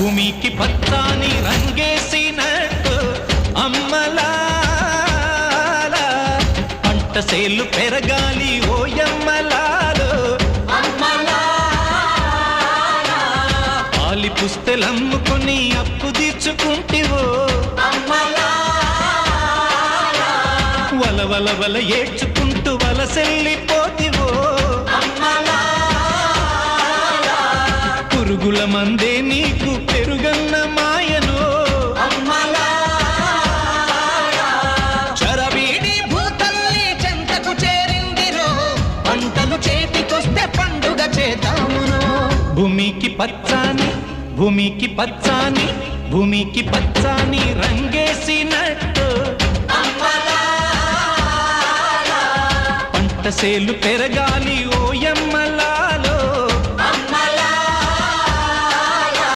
భూమికి పచ్చాని రంగేసినట్టు అమ్మలాల పంట సేలు పెరగాలి ఓయమ్మలాలు పాలి పుస్తెలమ్ముకొని అప్పు తీర్చుకుంటివో. వల వల వల ఏడ్చుకుంటూ వలసెల్లిపోతివో పురుగుల మందే నీకు పంటలు చేతికొస్తే పండుగ చేద్దామును. భూమికి పచ్చాని భూమికి పచ్చాని భూమికి పచ్చాని రంగేసినట్టు. పంట సేలు పెరగాలి ఓ